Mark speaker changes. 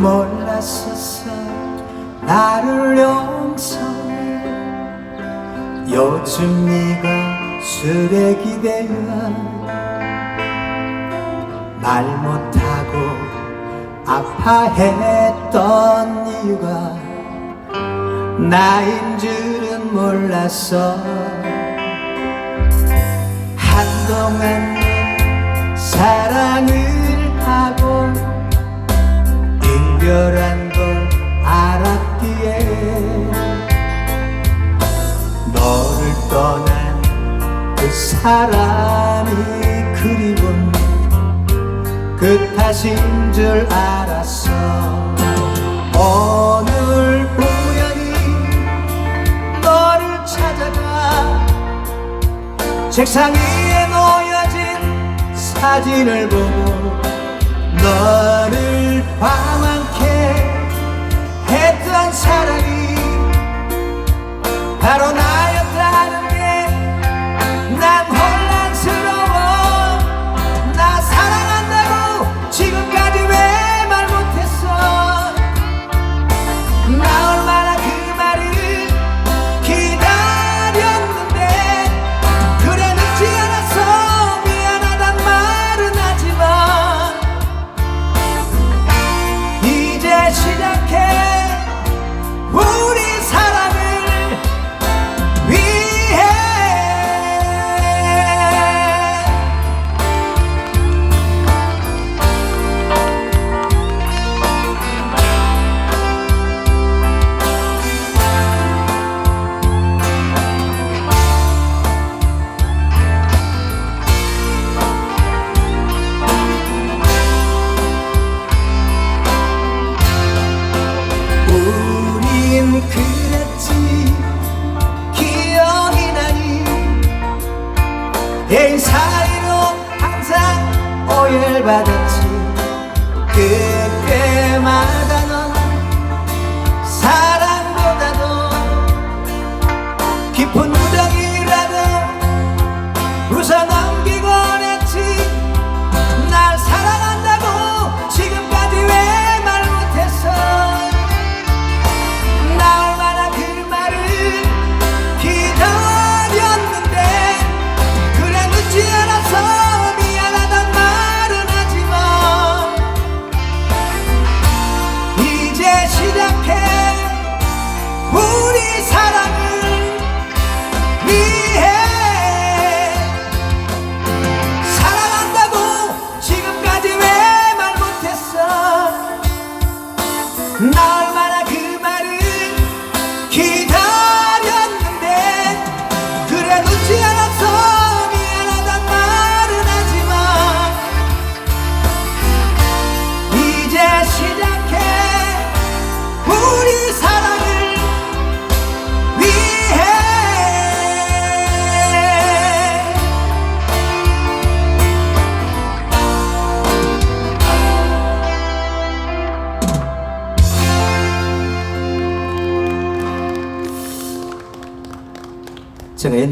Speaker 1: 몰랐었어. 나를 용서해. 요즘 네가 쓰레기 되어 말 못하고 아파했던 이유가 나인 줄은 몰랐어. 한동안 사람이 그리운 그 탓인 줄 알았어. 오늘 우연히 너를 찾아가 책상 위에 놓여진 사진을 보고 너를 방황케 했던 사람이 바로 나. 내 사이로 항상 오열받았지. No. Sa ngayon,